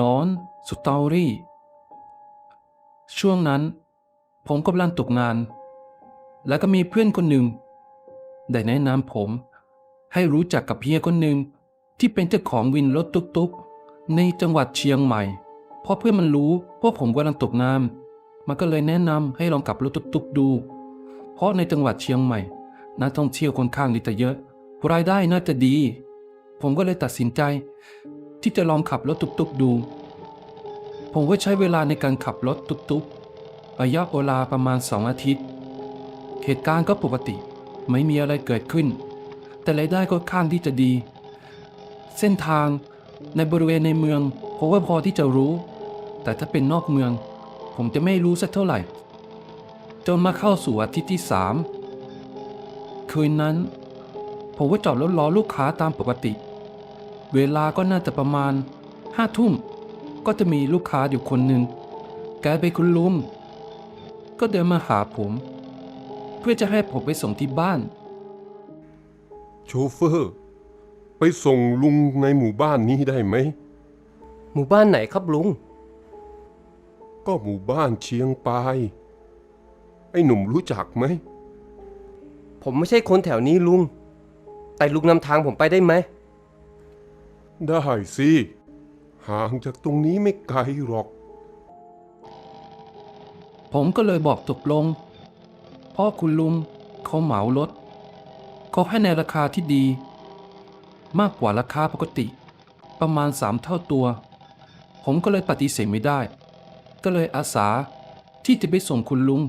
ร้อน สตอรี่ ช่วงนั้น ผมกำลังตกงาน แล้วก็มีเพื่อนคนหนึ่ง ได้แนะนำผม ให้รู้จักกับเพียคนหนึ่งที่เป็นเจ้าของวินรถตุ๊กๆ ในจังหวัดเชียงใหม่ เพราะเพื่อนมันรู้ว่าผมกำลังตกงานมันก็เลยแนะนำให้ลองขับรถตุ๊กๆดู เพราะในจังหวัดเชียงใหม่นักท่องเที่ยวค่อนข้างที่จะเยอะ รายได้น่าจะดี ผมก็เลยตัดสินใจ ที่จะลองขับรถตุ๊กๆดู ผมก็ใช้เวลาในการขับรถตุ๊กๆระยะเวลาประมาณสองอาทิตย์ เหตุการณ์ก็ปกติไม่มีอะไรเกิดขึ้น แต่รายได้ก็ข้างที่จะดี เส้นทางในบริเวณในเมืองผมว่าพอที่จะรู้ แต่ถ้าเป็นนอกเมือง ผมจะไม่รู้สักเท่าไหร่ จนมาเข้าสู่อาทิตย์ที่สามคืนนั้น ผมก็จอดรถรอลูกค้าตามปกติ เวลาก็น่าจะประมาณห้าทุ่ม ก็จะมีลูกค้าอยู่คนหนึ่ง แกเป็นคุณลุงก็เดินมาหาผม เพื่อจะให้ผมไปส่งที่บ้าน โชเฟอร์ ไปส่งลุงในหมู่บ้านนี้ได้ไหม หมู่บ้านไหนครับลุง ก็หมู่บ้านเชียงปาย ไอ้หนุ่มรู้จักไหม ผมไม่ใช่คนแถวนี้ลุง แต่ลุงนำทางผมไปได้ไหม ได้สิ ห่างจากตรงนี้ไม่ไกลหรอก ผมก็เลยบอกตกลงพราะคุณลุงเขาเหมารถ เขาให้ในราคาที่ดี มากกว่าราคาปกติ ประมาณสามเท่าตัว ผมก็เลยปฏิเสธไม่ได้ ก็เลยอาสาที่จะไปส่งคุณลุง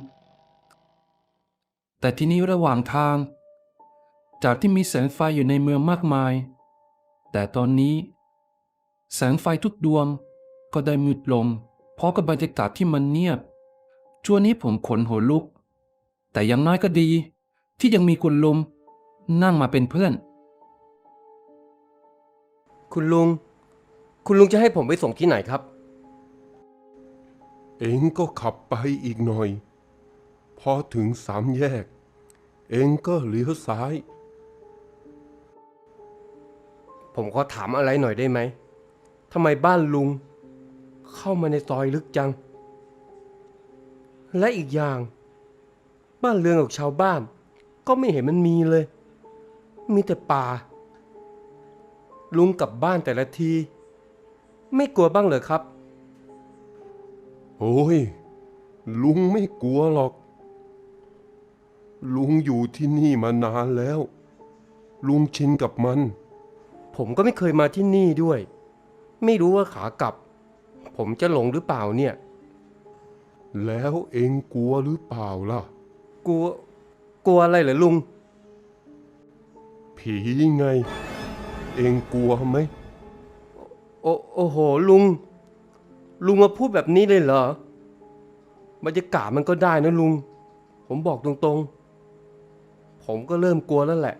แต่ทีนี้ระหว่างทาง จากที่มีแสงไฟอยู่ในเมืองมากมาย แต่ตอนนี้ แสงไฟทุกดวงก็ได้มืดลงเพราะกับบรรยากาศที่มันเงียบช่วงนี้ผมขนหัวลุก แต่อยังน้อยก็ดี ที่ยังมีคุณลุงนั่งมาเป็นเพื่อน คุณลุง คุณลุงจะให้ผมไปส่งที่ไหนครับ เองก็ขับไปอีกหน่อย พอถึงสามแยก เองก็เลี้ยวซ้าย ผมขอถามอะไรหน่อยได้ไหมทำไมบ้านลุง เข้ามาในซอยลึกจัง และอีกอย่าง บ้านเรือนของชาวบ้าน ก็ไม่เห็นมันมีเลย มีแต่ป่า ลุงกลับบ้านแต่ละที ไม่กลัวบ้างเหรอครับ โอ้ย ลุงไม่กลัวหรอก ลุงอยู่ที่นี่มานานแล้ว ลุงชินกับมัน ผมก็ไม่เคยมาที่นี่ด้วย ไม่รู้ว่าขากลับ ผมจะหลงหรือเปล่าเนี่ย แล้วเองกลัวหรือเปล่าล่ะ กลัว กลัวอะไรเหรอลุง ผีไง เองกลัวไหม โอโอ้โหลุง ลุงมาพูดแบบนี้เลยเหรอบรรยากาศมันก็ได้นะลุง ผมบอกตรงๆ ผมก็เริ่มกลัวแล้วแหละ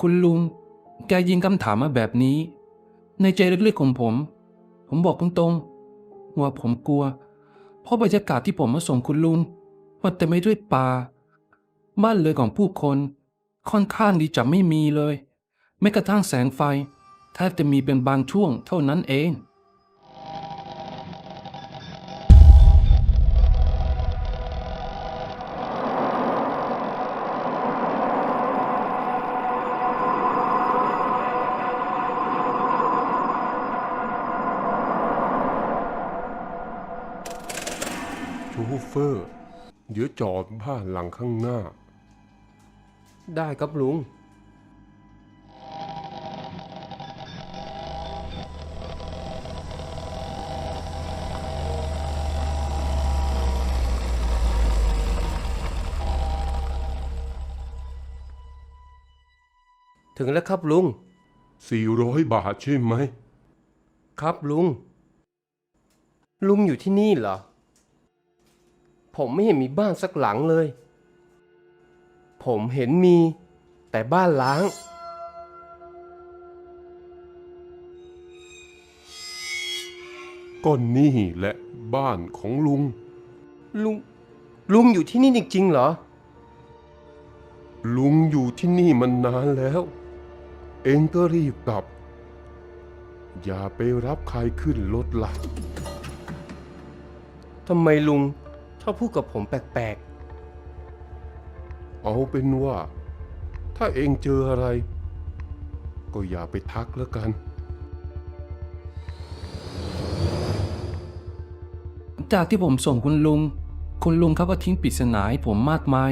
คุณลุง แกยิงคำถามมาแบบนี้ ในใจลึกๆของผม ผมบอกตรงๆว่าผมกลัว เพราะบรรยากาศที่ผมมาส่งคุณลุงมันเต็มไปด้วยป่าบ้านเรือนของผู้คนค่อนข้างดีจะไม่มีเลยแม้กระทั่งแสงไฟแทบจะมีเป็นบางช่วงเท่านั้นเอง บ้านหลังข้างหน้า ได้ครับลุง ถึงแล้วครับลุง 400 บาทใช่ไหม ครับลุง ลุงอยู่ที่นี่เหรอ ผมไม่เห็นมีบ้านสักหลังเลย ผมเห็นมี แต่บ้านล้าง ก็นี่แหละบ้านของลุง ลุง ลุงอยู่ที่นี่จริงๆเหรอ ลุงอยู่ที่นี่มันนานแล้ว เองก็รีบกลับ อย่าไปรับใครขึ้นรถละ่ะทำไมลุง ชอบพูดกับผมแปลกเอาเป็นว่า ถ้าเองเจออะไร ก็อย่าไปทักแล้วกัน จากที่ผมส่งคุณลุง คุณลุงเขาก็ทิ้งปริศนาให้ผมมากมาย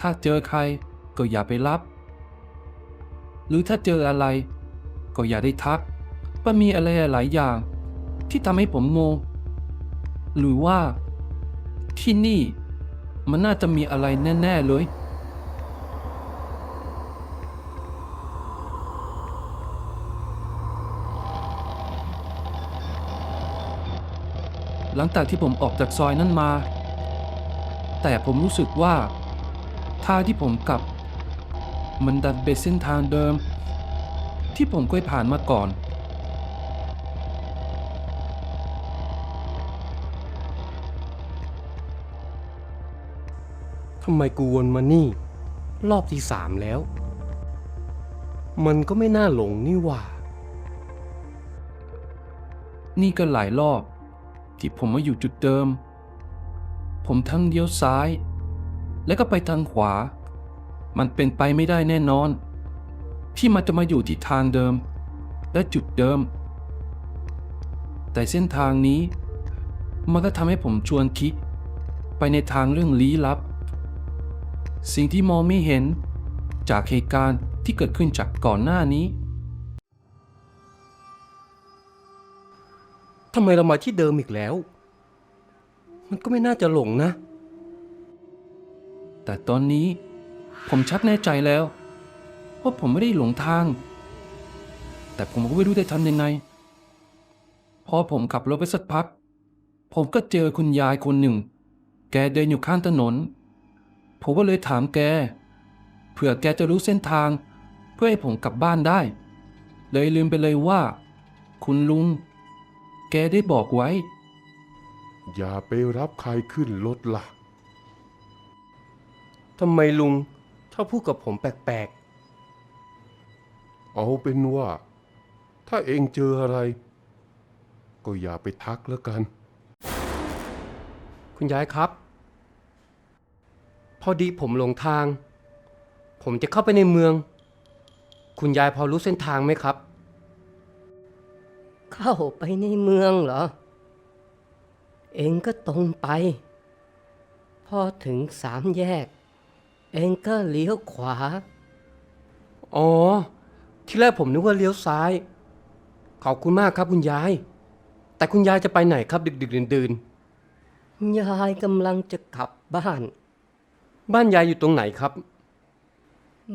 ถ้าเจอใครก็อย่าไปรับ หรือถ้าเจออะไร ก็อย่าได้ทักว่ามีอะไรหลายอย่างที่ทำให้ผมงงหรือว่า ที่นี่ มันน่าจะมีอะไรแน่ ๆ เลย หลังจากที่ผมออกจากซอยนั้นมา แต่ผมรู้สึกว่าทางที่ผมกลับ มันดันเป็นเส้นทางเดิม ที่ผมเคยผ่านมาก่อน ทำไมกูวนมานี่ รอบที่สามแล้ว มันก็ไม่น่าหลงนี่หว่า นี่ก็หลายรอบ ที่ผมมาอยู่จุดเดิม ผมทั้งเลี้ยวซ้าย และก็ไปทางขวา มันเป็นไปไม่ได้แน่นอน ที่มันจะมาอยู่ที่ทางเดิม และจุดเดิม แต่เส้นทางนี้ มันก็ทำให้ผมชวนคิด ไปในทางเรื่องลี้ลับ สิ่งที่มองไม่เห็นจากเหตุการณ์ที่เกิดขึ้นจากก่อนหน้านี้ทำไมเรามาที่เดิมอีกแล้ว มันก็ไม่น่าจะหลงนะ แต่ตอนนี้ผมชักแน่ใจแล้วว่าผมไม่ได้หลงทาง แต่ผมก็ไม่รู้จะทำยังไง พอผมขับรถไปสักพัก ผมก็เจอคุณยายคนหนึ่ง แกเดินอยู่ข้างถนน ผมก็เลยถามแก เผื่อแกจะรู้เส้นทาง เพื่อให้ผมกลับบ้านได้ เลยลืมไปเลยว่า คุณลุง แกได้บอกไว้ อย่าไปรับใครขึ้นรถละ่ะทำไมลุงชอบพูดกับผมแปลกเอาเป็นว่า ถ้าเองเจออะไร ก็อย่าไปทักแล้วกันๆคุณยายครับ พอดีผมหลงทาง ผมจะเข้าไปในเมือง คุณยายพอรู้เส้นทางไหมครับ เข้าไปในเมืองเหรอ เองก็ตรงไป พอถึงสามแยก เองก็เลี้ยวขวา อ๋อ ที่แรกผมนึกว่าเลี้ยวซ้าย ขอบคุณมากครับคุณยาย แต่คุณยายจะไปไหนครับดึกๆดื่นยายกำลังจะกลับบ้านๆ บ้านยายอยู่ตรงไหนครับ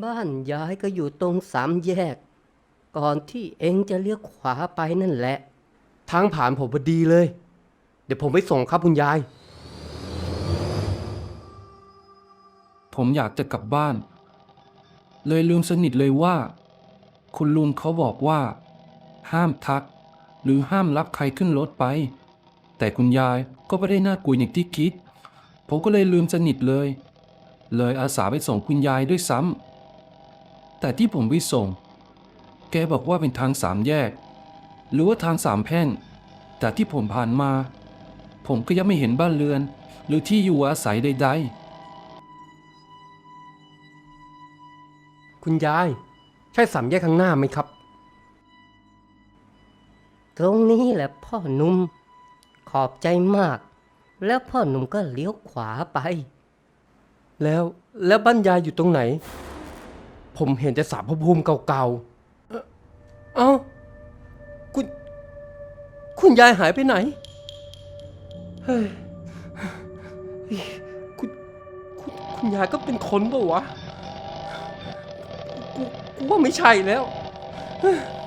บ้านยายก็อยู่ตรงสามแยก ก่อนที่เองจะเลี้ยวขวาไปนั่นแหละ ทางผ่านผมพอดีเลย เดี๋ยวผมไปส่งครับคุณยาย ผมอยากจะกลับบ้าน เลยลืมสนิทเลยว่า คุณลุงเขาบอกว่า ห้ามทัก หรือห้ามรับใครขึ้นรถไป แต่คุณยายก็ไม่ได้น่ากลัวอย่างที่คิด ผมก็เลยลืมสนิทเลย เลยอาสาไปส่งคุณยายด้วยซ้ำแต่ที่ผมไปส่ง แกบอกว่าเป็นทางสามแยก หรือว่าทางสามแพร่ง แต่ที่ผมผ่านมา ผมก็ยังไม่เห็นบ้านเรือน หรือที่อยู่อาศัยใด ๆ คุณยาย ใช่สามแยกข้างหน้าไหมครับ ตรงนี้แหละพ่อหนุ่มขอบใจมาก แล้วพ่อหนุ่มก็เลี้ยวขวาไป แล้วแล้วบ้านยายอยู่ตรงไหน ผมเห็นแต่สารพระภูมิเก่าๆ เอ่อเอ้าคุณ คุณยายหายไปไหนเฮ้ยคุณคุณคุณยายก็เป็นคนเปล่าวะกูกูว่าไม่ใช่แล้วนั่นมั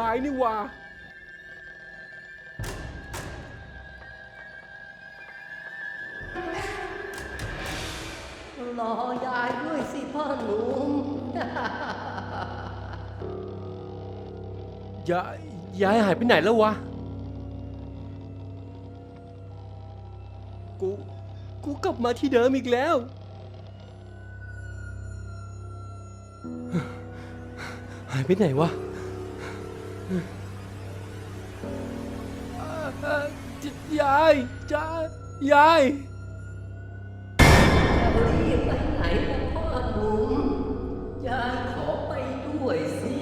ยายนี่หว่าเอรอยายด้วยสิพ่อหนุ่มยายยายหายไปไหนแล้ววะ กู กูกลับมาที่เดิมอีกแล้ว หายไปไหนวะ ยายจ้ายายรีบไปไหนล่ะพ่อหนุ่มยายขอไปด้วยสิ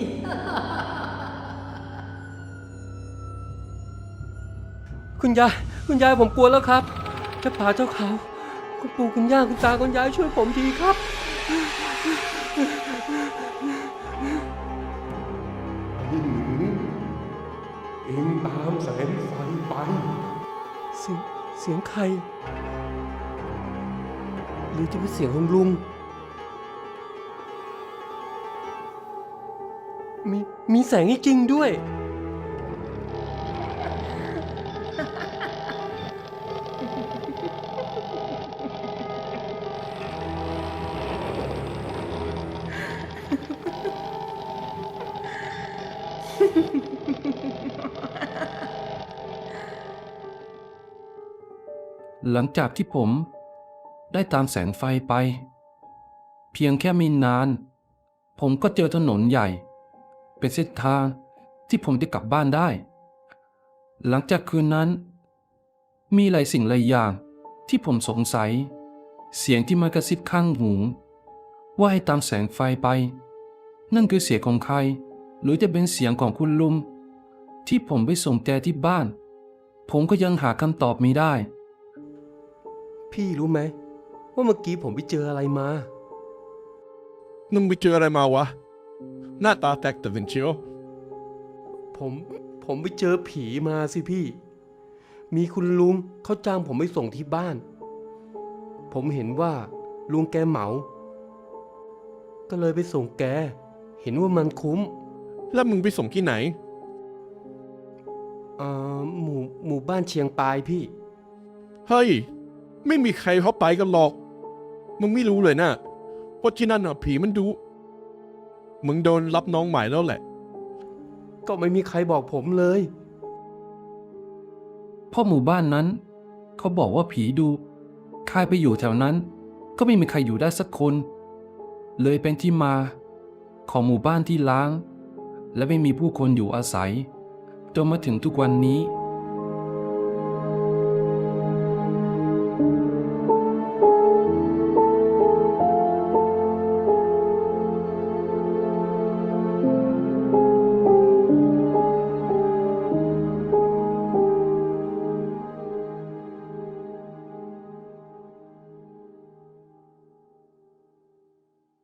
คุณยายคุณยายผมกลัวแล้วครับเจ้าป่าเจ้าเขา คุณปู่คุณย่าคุณตาคุณยายช่วยผมทีครับ เองตามแสงไฟไป เสียงเสียงใคร หรือจะเป็นเสียงของลุง มีมีแสงจริงๆด้วย หลังจากที่ผมได้ตามแสงไฟไป เพียงแค่ไม่นาน ผมก็เจอถนนใหญ่ เป็นเส้นทางที่ผมจะกลับบ้านได้ หลังจากคืนนั้น มีหลายสิ่งหลายอย่างที่ผมสงสัย เสียงที่มากระซิบข้างหูว่าให้ตามแสงไฟไป นั่นคือเสียงของใคร หรือจะเป็นเสียงของคุณลุงที่ผมไปส่งแกที่บ้าน ผมก็ยังหาคำตอบไม่ได้ พี่รู้ไหมว่าเมื่อกี้ผมไปเจออะไรมา มึงไปเจออะไรมาวะ หน้าตาแตกแต่เป็นเชียวผมผมไปเจอผีมาสิพี่ มีคุณลุงเขาจ้างผมไปส่งที่บ้าน ผมเห็นว่าลุงแกเหมา ก็เลยไปส่งแก เห็นว่ามันคุ้ม แล้วมึงไปส่งที่ไหน เอ่อหมู่หมู่บ้านเชียงปายพี่ เฮ้ย ไม่มีใครเขาไปกันหรอก มึงไม่รู้เลยนะว่าที่นั่นอะผีมันดุมึงโดนรับน้องใหม่แล้วแหละ ก็ไม่มีใครบอกผมเลยเพ่อหมู่บ้านนั้น เขาบอกว่าผีดูใครไปอยู่แถวนั้น ก็ไม่มีใครอยู่ได้สักคน เลยเป็นที่มา ของหมู่บ้านที่ล้าง และไม่มีผู้คนอยู่อาศัยจนมาถึงทุกวันนี้